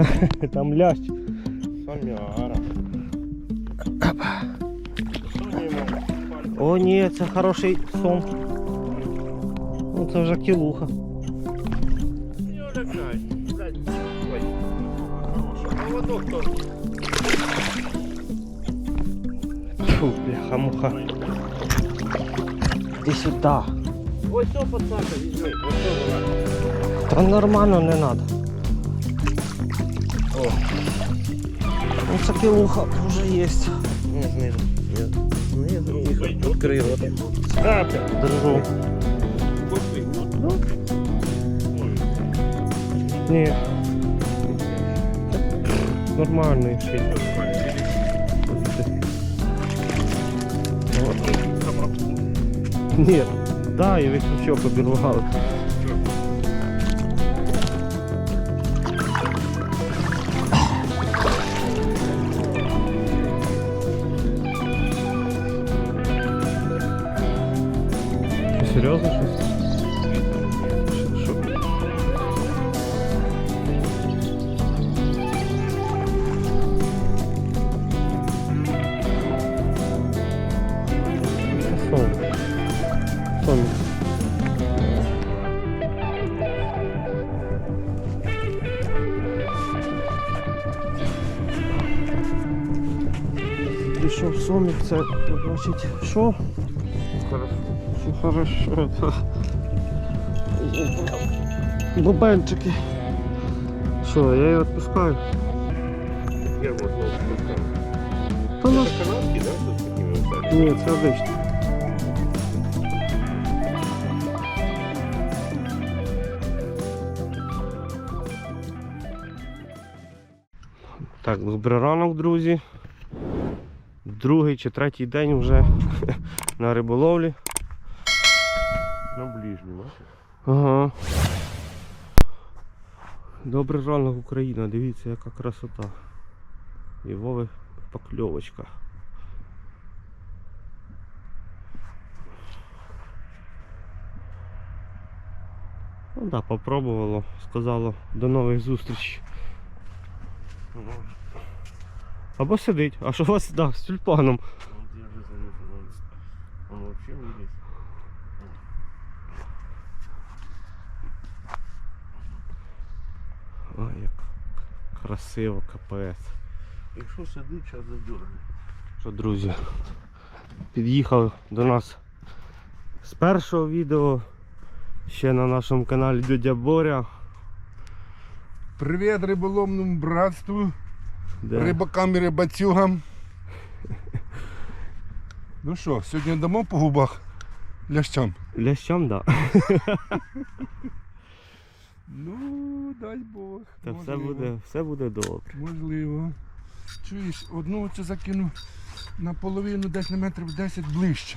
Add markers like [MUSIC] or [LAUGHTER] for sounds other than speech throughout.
[LAUGHS] Там лящ. Самяра. О, ні, це хороший сон. Ну це вже кілуха. Поводок то. Фу, бляха муха. Іди сюди. Ось що пацака візьми. Ось що вона. Та нормально не треба. О. Ну це кілуха вже є. Не знизу. Знизу. Рота. Скапля. Держу. Ні. Нормальний ще. Ні, да, і ви що побірвали. Прийшов сомік, це значить що? Все хорошо. Це... Бубенчики. Що, я її відпускаю? Я вот знову спускав. Та ну, Це канадські, да? Тут такі вивчають? ні, це обично. Так, добрий ранок, друзі. Другий чи третій день вже [LAUGHS] на риболовлі. На ближньому. Ага. Добрий ранок Україна, дивіться яка красота. І Вови покльовочка. Ну да, попробувало, сказало до нових зустрічей. Або сидить, а що у вас да, з тюльпаном? Я же заметил, он, он вообще вылез. Ой, як красиво, капець. Якщо сидить, час задергне. Що, друзі, під'їхав до нас з першого відео. Ще на нашому каналі Дядя Боря. Привіт риболовному братству, Де... рибакам і рибацюгам. Ну що, сьогодні дамо по губах лящам? Лящам, да. Ну, дай Бог. Та все буде, все буде добре. Можливо. Чуєш, одну оце закину наполовину десь на метрів 10 ближче.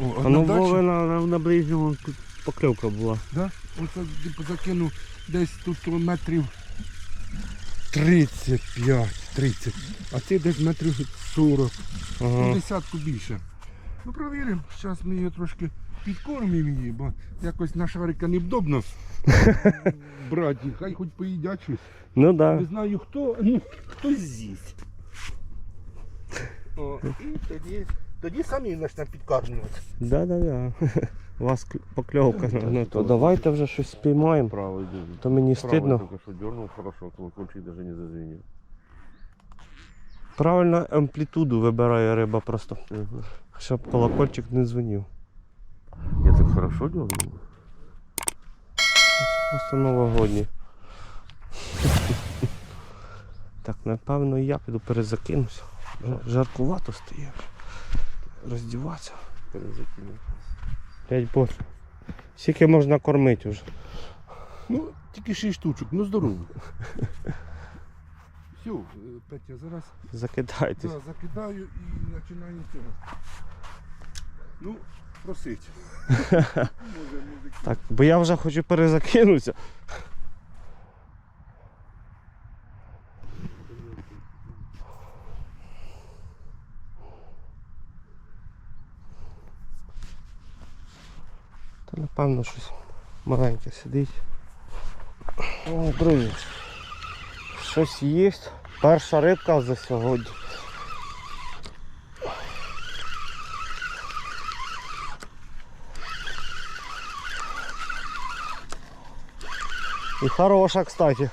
О, А ну Вове на, на, на ближньому тут покльовка була. да? Оце типу, закину десь тут метрів 35, 30. А ти десь метрів 40. Ну, Ага. десятку більше. Ну провіримо. Зараз ми її трошки підкормимо її, бо якось на шарика невдобно [LAUGHS] брати. Хай хоч поїдять щось. Ну да. Не знаю хто, ну хтось з'їсть. О, і тоді, тоді самі почнемо підкармлювати. Да, да, да. [LAUGHS] У вас кл- покльовка. Ну, то давайте вже щось спіймаємо. Правый иди. То мені стидно. только что дернул хорошо, колокольчик даже не зазвенел. Правильно амплітуду вибирає риба просто. Щоб колокольчик не дзвонив. Я так хорошо дернул? Просто новогодні. Так, напевно, я піду перезакинуся. Жаркувато стає. Роздіватися. Перезакинул. П'ять боже. Скільки можна кормити вже? Ну, тільки 6 штучок, ну здорово. Все, Петя, зараз Закидайтесь. да, закидаю і починаю цього. Ну, просить. [LAUGHS] Може. Так, бо я вже хочу перезакинутися. Та напевно щось маленьке сидить. О, друзі. Щось є. Перша рибка за сьогодні. І хороша, кстати.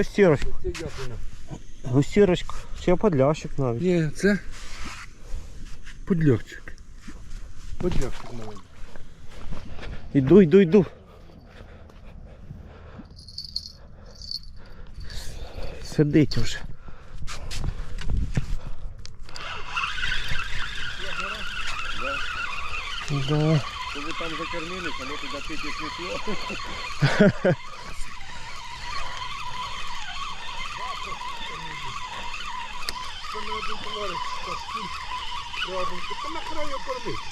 А, гостірочку. це я понял. Гостірочку. Ще подлящик навіть. Ні, це подльовчик. Подльовчик маленький. Іду, йду, йду. Сидить вже. Да. Що ви там закормились, а ми туди пити смішло. [LAUGHS] мене один товариш так скинь. Рядом. Та нахрена його кормити?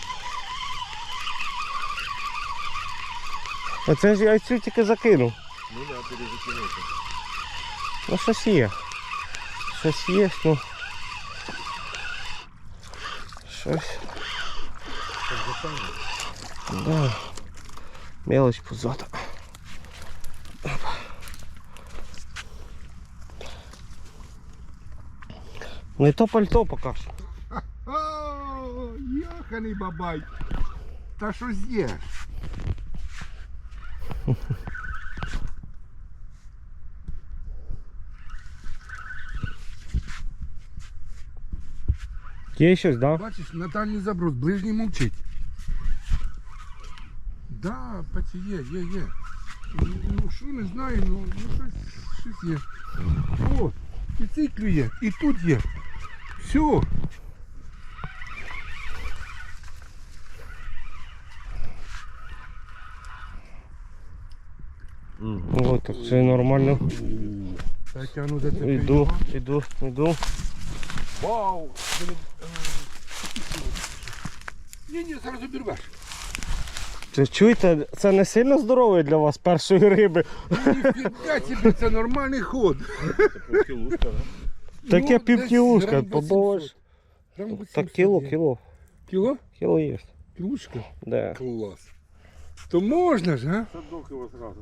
Оце ж я цю тільки закинув. Ну да, перезакинути. Ну щось є. Щось є, ну. Щось. Да. Мелочь пузата. Не то пальто поки що. О, йоханий бабай. Та що з'єш? [LAUGHS] Є щось, да? Бачиш, на дальній заброс, ближній мовчить. Да, паці є, є, є. Ну що не знаю, ну, ну щось, щось є. О, і цей клює, і тут є. Все. О, так це нормально. Я тягну за це. Іду, іду, іду. Вау! Ні, ні, зараз обірвеш. Це чуєте, це не сильно здоровий для вас першої риби. Ніфіга собі, це нормальний ход. Це полкілушка, да? Таке Ну, півкілушка, десь грам побачиш. 800. Грам Так 800 кіло, є. кіло. Кіло? Кіло є. Кілушка? Да. Клас. То можна ж, а? Садок його зразу.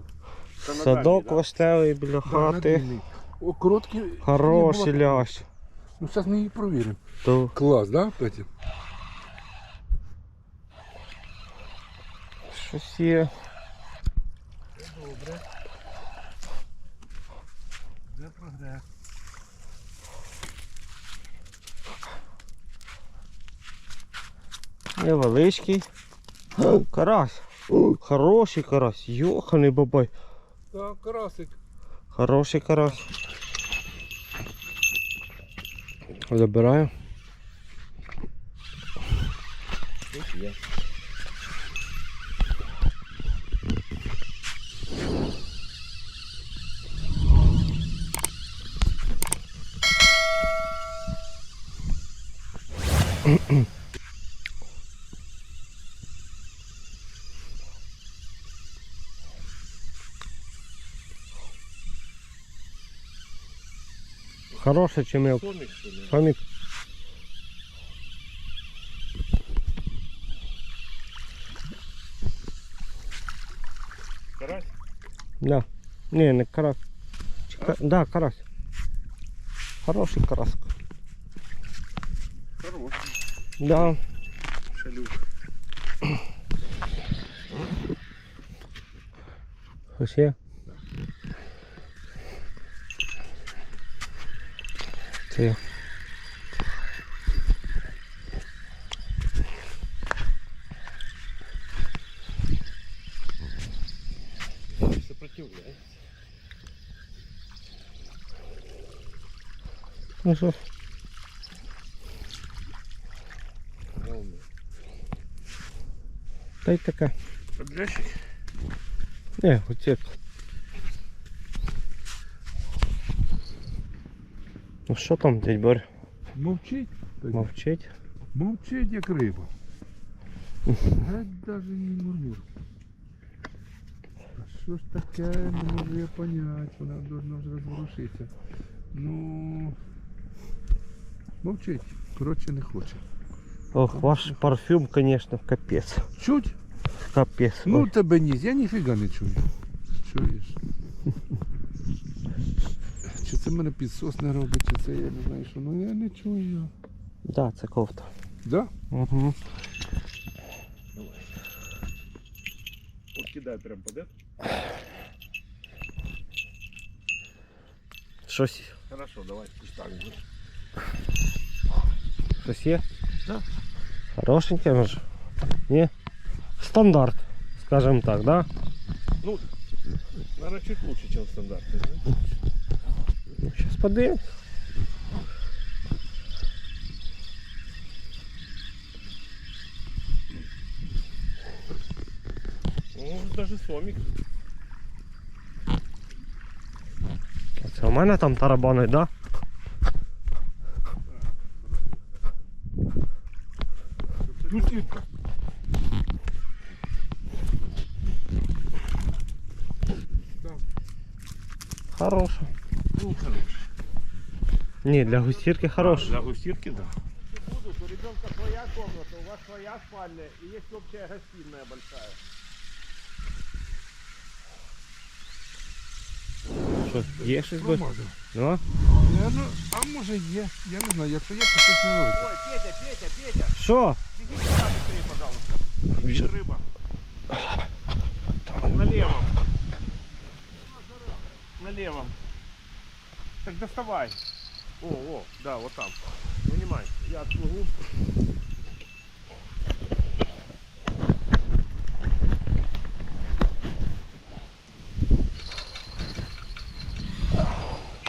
Це на Садок дальній, вишневий біля Да, хати. надійний. О, короткий. Хороший не було. лящ. Ну, зараз ми її провіримо. То Клас, да, Петя? щось є. Невеличкий. Карась. Хороший карась. Йоханий бабай. Так, карасик. Хороший карась. Забираю. Тут є. Хороший чи мелкий? Сомік, що ли? Хомік. Карась? Да. Не, не карась. Чи ка- Да, карась. Хороший карась. Хороший. Да. Шалюк. Ось є. Сопротивляється. Ну що? Та й таке. Подлящик? Не, оце. Ну що там, дядь Борь? Мовчить? Петя. Мовчить? Мовчить, як риба. Геть даже не мурмур. А що ж таке, не можу я понять, вона должна вже розворушитися. Ну мовчить, коротше не хоче. Ох, ваш парфюм, конечно, капець. Чуть? Капець. Ну Ой. тебе ніс, я ніфіга не чую. Чуєш? Чи це мене підсос не робить, чи це я не знаю, що. Ну я не чую. Да, це кофта. Да? Угу. Вот кидай прям под это. Щось, Хорошо, давай поставим. щось є? Да. Хорошеньке, може? Ні? Стандарт, скажем так, да? Ну, наверное, чуть лучше, чем стандартный. да? Ну, Сейчас подивимось. Даже сомик. А Це у мене там тарабанить, да? Хороша. Ну, хороший. Ні, для густірки хороша. Для густирки, да. будут, у ребенка своя комната, у вас своя спальня и есть общая гостиная большая. Що, є щось би? Промазав. Ну? Я, ну, а може є, я не знаю, якщо є, то щось не робить. Ой, Петя, Петя, Петя, Що? беги сюда быстрее, пожалуйста. Видишь рыба. На левом. На левом. Так доставай. О, о, да, вот там. Вынимай. Я отплыву.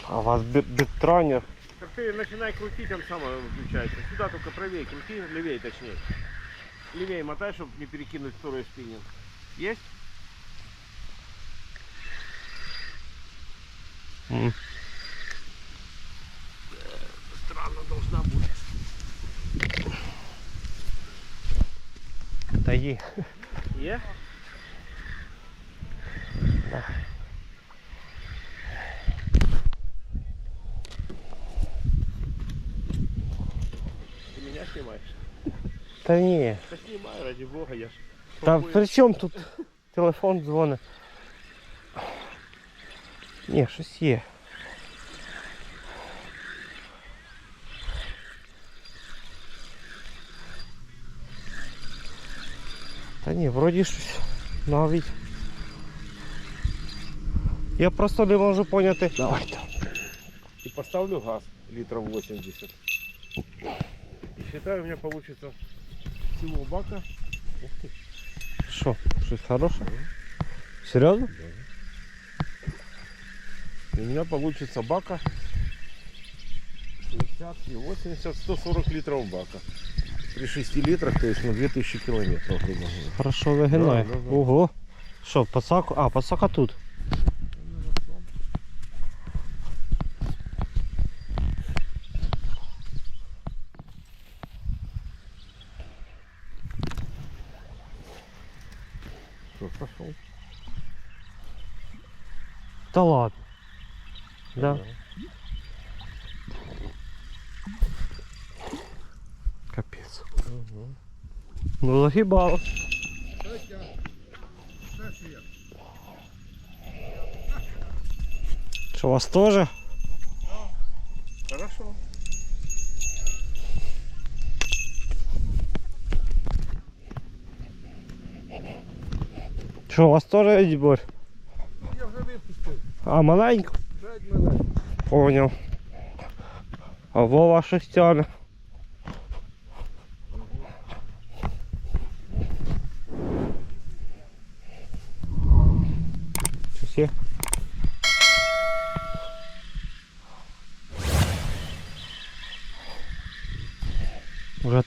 А у вас бітронер. Так ты начинай крутить, он сам выключается. Сюда только правее, крути, левее точнее. Левее мотай, чтобы не перекинуть второй спиннинг. Есть? М. Та є. Е? Ты меня снимаешь? Та ні. Да снимай, ради бога, я ж. Та пробую. при чому тут телефон дзвонить? Ні, щось є. ні, вроді щось навіть. Я просто не можу поняти. Давайте. И поставлю газ литров 80. И считаю, у меня получится всего бака. Ух ты. Що, щось хороше? Серйозно? И у меня получится бака 60 и 80, 140 литров бака. При 6 литрах, то есть на 2000 километров, грубо говоря. Хорошо вигинає. Да, да, да. Ого. Що, пасаку? А, пасака тут. Что, пошел? Та ладно. Да. Ну загибало. Що, у вас теж? Хорошо. Що, у вас теж відбор? Я випустив. А, маленько? Поняв. А Вова щось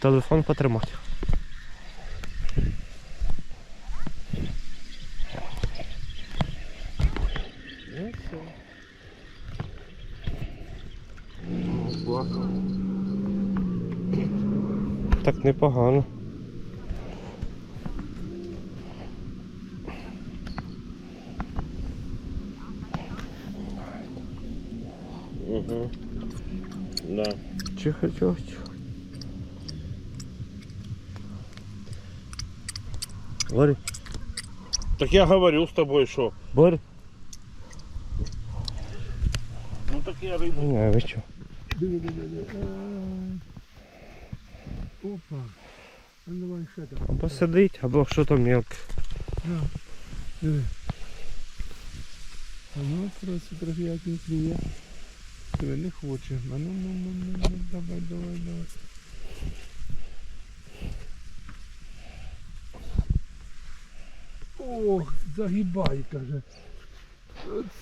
телефон потримати. Так непогано. Угу. Да. Чиха-чих. Борь, Так я говорю с тобой, что. Борь. Ну так я рыбу. Не, ви що? Диви, диви, диви. А. Опа. А ну, давай ще так. Або сидить, або що то мелке. Диви. А ну, просто трохи як він клює. Диви, не хоче. А ну, ну, ну, ну, ну, давай, давай, давай. Ох, загибай, каже.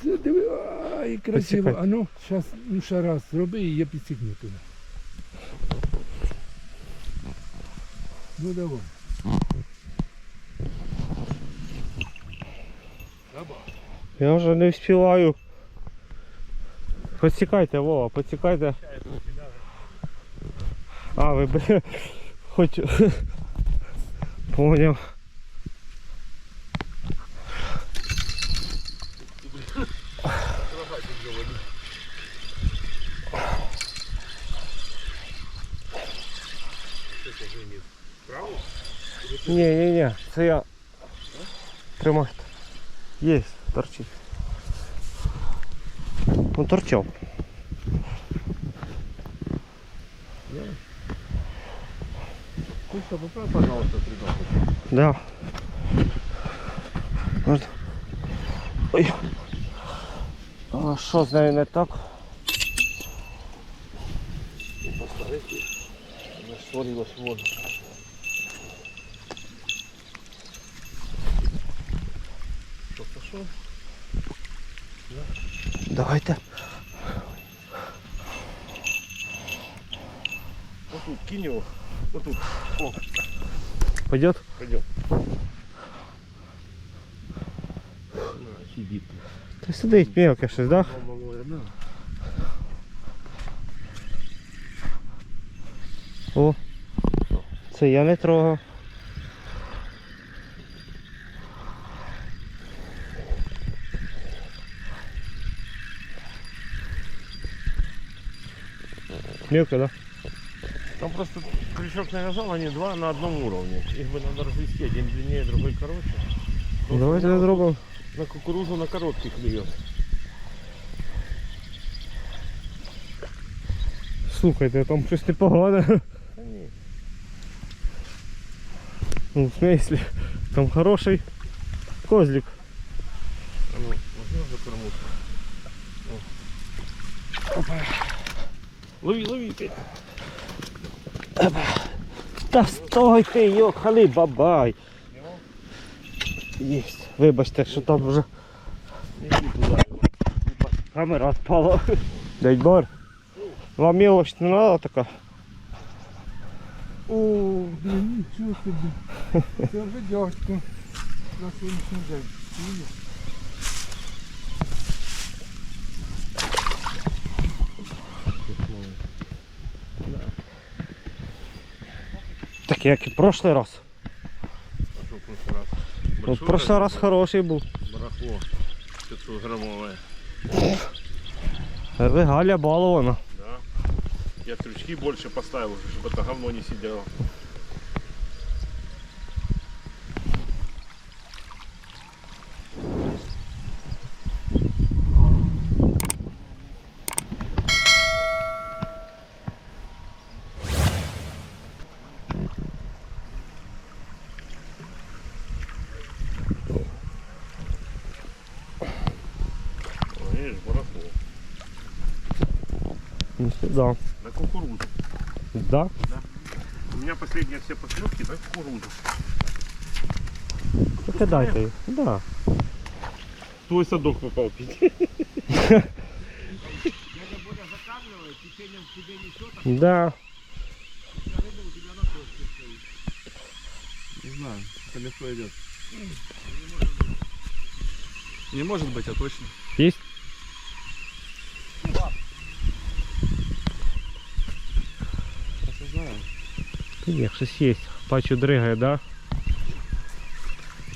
Це диви, ай, красиво. А ну, зараз, ну ще раз зроби і я підсікну туди. Ну давай. Я вже не вспіваю. Поцікайте, Вова, поцікайте. А, ви б [LAUGHS] хоч [LAUGHS] поняв. Ні, ні, ні, це я тримайте. Є, торчить. Он торчав. Слушай, поправь, пожалуйста, треногу. Да. От. Ой. А що з нею не так? Она свалилась в воду. Давайте. Вот тут, кинь его. Вот тут. О, Пойдет? пойдем. На, сидит. Та сидить мелке щось, да? Малое, на. О. Це я не трогав. Мелко, да? Там просто крючок навязал, они два на одном уровне. Их бы надо развести, один длиннее, другой короче. Ну, Давайте не зробимо. На кукурузу на коротких клюет. Слухайте, там щось непогане. Ну, в смысле, там хороший козлик. а ну, возьмешь за кормушку. Опа. Лови, лови, Петя. Та стой ти, йохали бабай. Єсть. Вибачте, що там вже Иди туда. камера відпала. Дядь Бар, вам мелочь не треба така? О, блін, нічого собі. Це вже дядько. На сьогоднішній день. Так як і прошлый раз. Пошел в прошлый раз. Ну, прошлый раз хороший був. Барахло. 500 граммовое. Ви Галя балована. Да. Я крючки больше поставил, чтобы это говно не сидело. О, Видишь, барахло. Ну, Да. На кукурузу. Да. У меня последние все поклевки на кукурузу. Покидайте її. Да. Твой садок попал пить. Да. Не знаю, это легко идет. Не может быть, а точно. Есть? є, щось є. Бачу дригає, так? Да?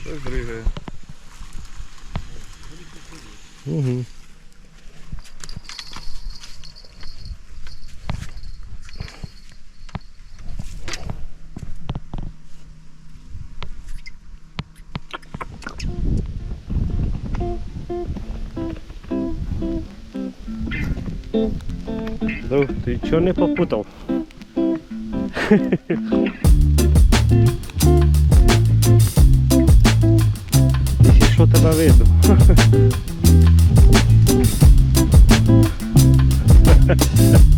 Щось дригає. Угу. Друг, ты чего не попутал? Esse show tá valendo. [LAUGHS]